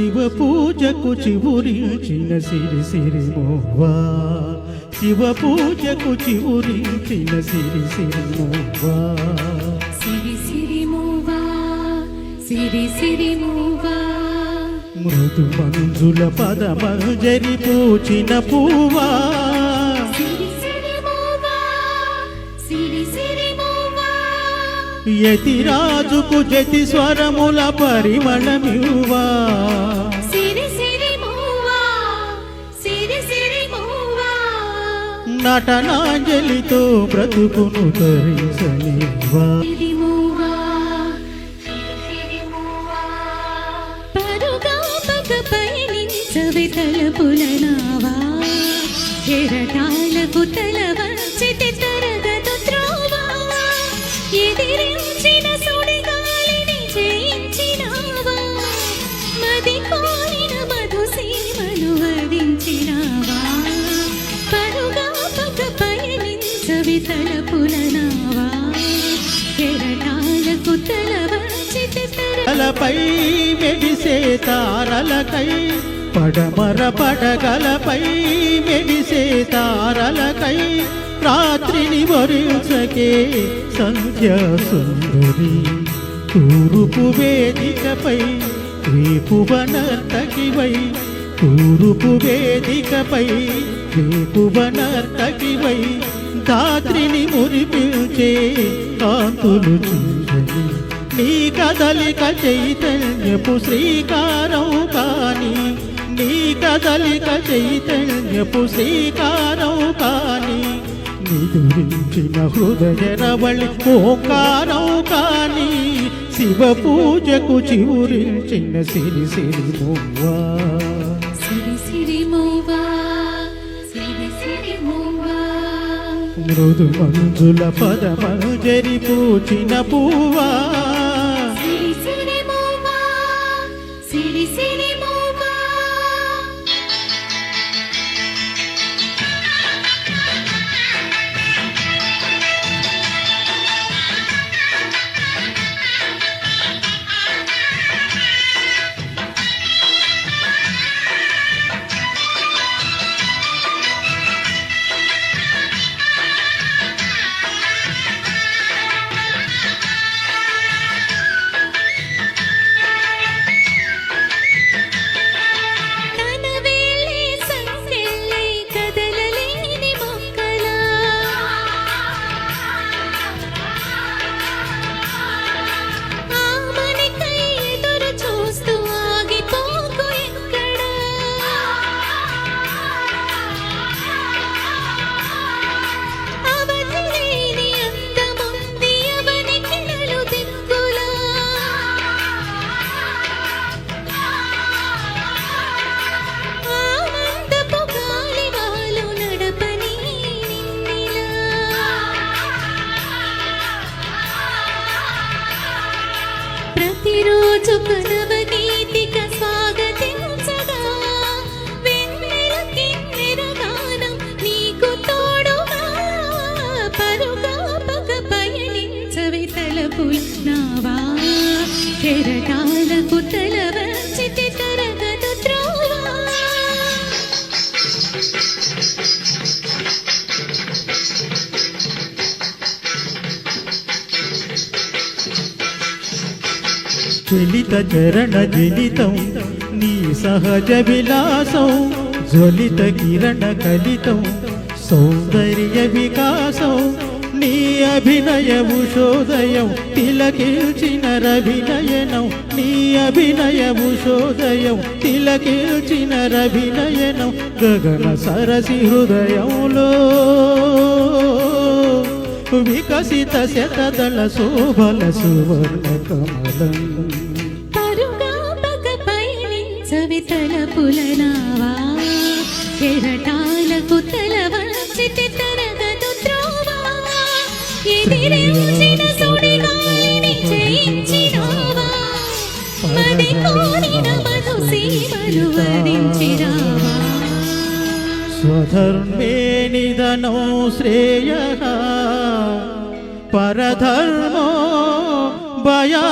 శివ పూజకు చివురించిన సిరి సిరి మోవా. శివ పూజకు చివురించిన సిరి సిరి మోవా. సిరి సిరి మూవా సిరి సిరి మూవా. మృదు మంజుల పదమంజరి పూచిన పూవా యతిరాజుకు జతి స్వరముల పరిమళమివ్వా. నటనాంజలితో బ్రతుకును తరించనివ్వా. సిరి మూవా సిరి సిరి మూవా. పరుగా పగపై నించవి తలపుల నావా ఎరటాలకు తల పడగలపై మెడిసే తారలకై పడమర పడగలపై మెడిసే తారలకై రాత్రిని వరుసకే సంధ్యా సుందరి. తూరుపు వేదికపై రేపువనర్తకివై తూరుపు వేదికపై రేపువనర్తకివై దాత్రిని మురిపించే కాంతులు చూడని నీ కదలిక చైతన్యపు శ్రీకారం కాని నీ కదలిక చైతన్యపు శ్రీకారం కాని నిదురించిన హృదయ రవళి ఓంకారం కాని శివ పూజకు చివురించిన సిరి సిరి మువ్వా సిరి సిరి మృదు మంజుల పదమంజరి పూచిన పువ్వా. ప్రతిరోజు కనవగీతిక స్వాగతించగా వెన్నెల కిన్నెర గానం నీకు తోడుగా పరుగా పగ పయనించవి నావా చలిత చరణ జలితం నీ సహజ విలాసం జ్వలిత కిరణ కలితం సౌందర్య వికాసం నీ అభినయము శోదయం తిలకిల్చిన రవినయనం నీ అభినయము శోదయం తిలకిల్చిన రవినయనం గగన సరసి హృదయంలో. వికసిత శతదళ శోభల సువర్ణ కమలం పరుగా పగ పయనించవి తలపుల నావా. కెరటాలకు తల వంచితి తరగదు త్రోవా. ఎదిరించిన సుడిగాలిని జయించినావా. మది కోరిన మధు సీమలు వరించినావా స్వధర్మే నిధనో శ్రేయ. പരധർമ്മോ ബയാ